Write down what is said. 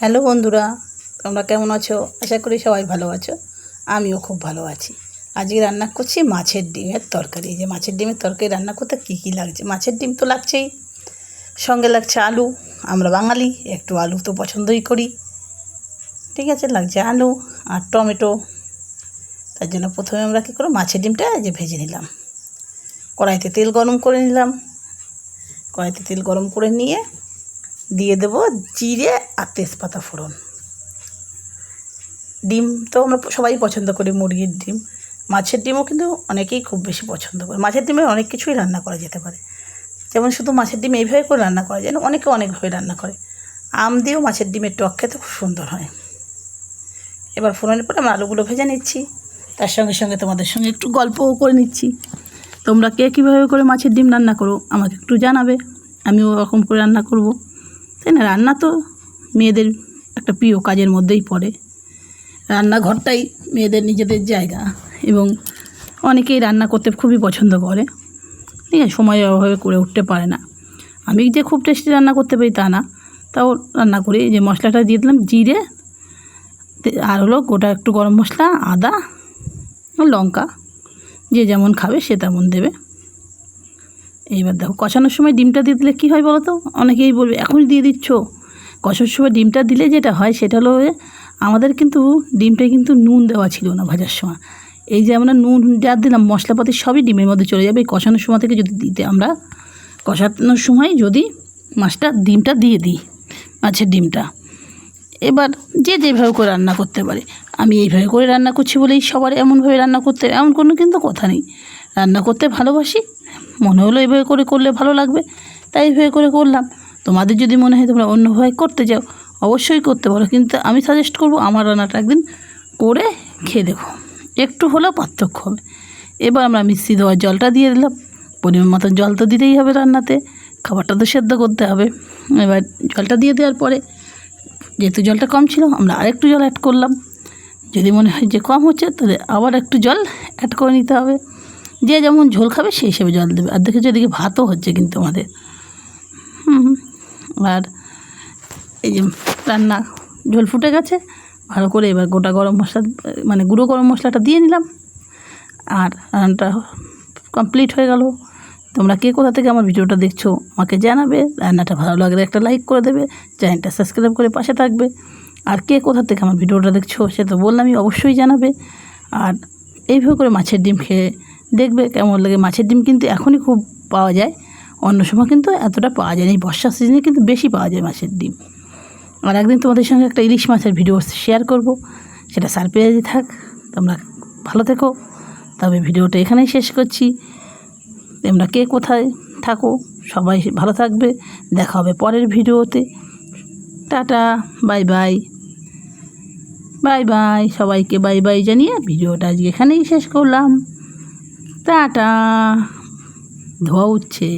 Hello বন্ধুরা, তোমরা কেমন আছো? আশা করি সবাই ভালো আছো। আমিও খুব ভালো আছি। আজকে রান্না করছি মাছের ডিমের তরকারি। যে মাছের ডিমের তরকারি রান্না করতে কী কী লাগছে? মাছের ডিম তো লাগছেই। সঙ্গে লাগছে আলু। আমরা বাঙালি, একটু আলু তো পছন্দই করি। ঠিক আছে, লাগছে আলু আর টমেটো। তার জন্য প্রথমে আমরা কী করো মাছের ডিমটা যে ভেজে নিলাম। কড়াইতে তেল গরম করে নিলাম। কড়াইতে তেল গরম করে নিয়ে দিয়ে দেবো জিরে আর তেজপাতা ফোড়ন। ডিম তো আমরা সবাই পছন্দ করি, মুরগির ডিম। মাছের ডিমও কিন্তু অনেকেই খুব বেশি পছন্দ করে। মাছের ডিমে অনেক কিছুই রান্না করা যেতে পারে। যেমন শুধু মাছের ডিম এইভাবে করে রান্না করা যায় না, অনেকে অনেকভাবে রান্না করে। আম দিয়েও মাছের ডিমের টক খেতে খুব সুন্দর হয়। এবার ফোড়নের পরে আমরা আলুগুলো ভেজে নিচ্ছি। তার সঙ্গে সঙ্গে তোমাদের সঙ্গে একটু গল্পও করে নিচ্ছি। তোমরা কে কীভাবে করে মাছের ডিম রান্না করো আমাকে একটু জানাবে। আমিও ওরকম করে রান্না করব। তাই না? রান্না তো মেয়েদের একটা প্রিয় কাজের মধ্যেই পড়ে। রান্নাঘরটাই মেয়েদের নিজেদের জায়গা এবং অনেকেই রান্না করতে খুবই পছন্দ করে। ঠিক আছে, সময় অভাবে করে উঠতে পারে না। আমি যে খুব টেস্টি রান্না করতে পারি তা না। তাও রান্না করি। যে মশলাটা দিয়ে দিলাম, জিরে আর হলো গোটা একটু গরম মশলা, আদা, লঙ্কা, যে যেমন খাবে সে তেমন দেবে। এইবার দেখো, কষানোর সময় ডিমটা দিয়ে দিলে কী হয় বলো তো? অনেকেই বলবে, এখনই দিয়ে দিচ্ছ? কষার সময় ডিমটা দিলে যেটা হয় সেটা হলো আমাদের কিন্তু ডিমটায় কিন্তু নুন দেওয়া ছিল না ভাজার সময়। এই যে আমরা নুন যা দিলাম, মশলাপাতি সবই ডিমের মধ্যে চলে যাবে। এই কষানোর সময় থেকে যদি দিতে আমরা, কষানোর সময় যদি মাছটা, ডিমটা দিয়ে দিই, মাছের ডিমটা। এবার যে যেভাবে করে রান্না করতে পারে। আমি এইভাবে করে রান্না করছি বলেই সবার এমনভাবে রান্না করতে, এমন কোনো কিন্তু কথা নেই। রান্না করতে ভালোবাসি। মনে হলো এইভাবে করে করলে ভালো লাগবে, তাই এইভাবে করে করলাম। তোমাদের যদি মনে হয় তোমরা অন্যভাবে করতে যাও অবশ্যই করতে পারো। কিন্তু আমি সাজেস্ট করব আমার রান্নাটা একদিন করে খেয়ে দেখো। একটু হলেও পার্থক্য হবে। এবার আমরা মিষ্টি দেওয়ার জলটা দিয়ে দিলাম। পরিমাণ মতন জল তো দিতেই হবে রান্নাতে। খাবারটা তো সেদ্ধ করতে হবে। এবার জলটা দিয়ে দেওয়ার পরে যেহেতু জলটা কম ছিল, আমরা আরেকটু জল অ্যাড করলাম। যদি মনে হয় যে কম হচ্ছে, তাহলে আবার একটু জল অ্যাড করে নিতে হবে। যে যেমন ঝোল খাবে সেই হিসেবে জল দেবে। আর দেখেছ এদিকে ভাতও হচ্ছে কিন্তু আমাদের। হুম আর এই যে রান্না, ঝোল ফুটে গেছে। ভালো করে এবার গোটা গরম মশলা মানে গুঁড়ো গরম মশলাটা দিয়ে নিলাম। আর রান্নাটা কমপ্লিট হয়ে গেল। তোমরা কে কোথা থেকে আমার ভিডিওটা দেখছ, আমাকে জানাবে। রান্নাটা ভালো লাগলে একটা লাইক করে দেবে। চ্যানেলটা সাবস্ক্রাইব করে পাশে থাকবে। আর কে কোথা থেকে আমার ভিডিওটা দেখছ, সে তো বললামই অবশ্যই জানাবে। আর এইভাবে করে মাছের ডিম খেয়ে দেখবে কেমন লাগে। মাছের ডিম কিন্তু এখনই খুব পাওয়া যায়। অন্য সময় কিন্তু এতটা পাওয়া যায় না। এই বর্ষার সিজনে কিন্তু বেশি পাওয়া যায় মাছের ডিম। আর একদিন তোমাদের সঙ্গে একটা ইলিশ মাছের ভিডিও শেয়ার করব। সেটা সারপ্রাইজই থাক। তোমরা ভালো থেকো। তবে ভিডিওটা এখানেই শেষ করছি। তোমরা কে কোথায় থাকো? সবাই ভালো থাকবে। দেখা হবে পরের ভিডিওতে tata bye bye bye bye সবাইকে বাই বাই জানিয়ে ভিডিওটা আজকে এখানেই শেষ করলাম। টাটা। ধোয়া উঠছে।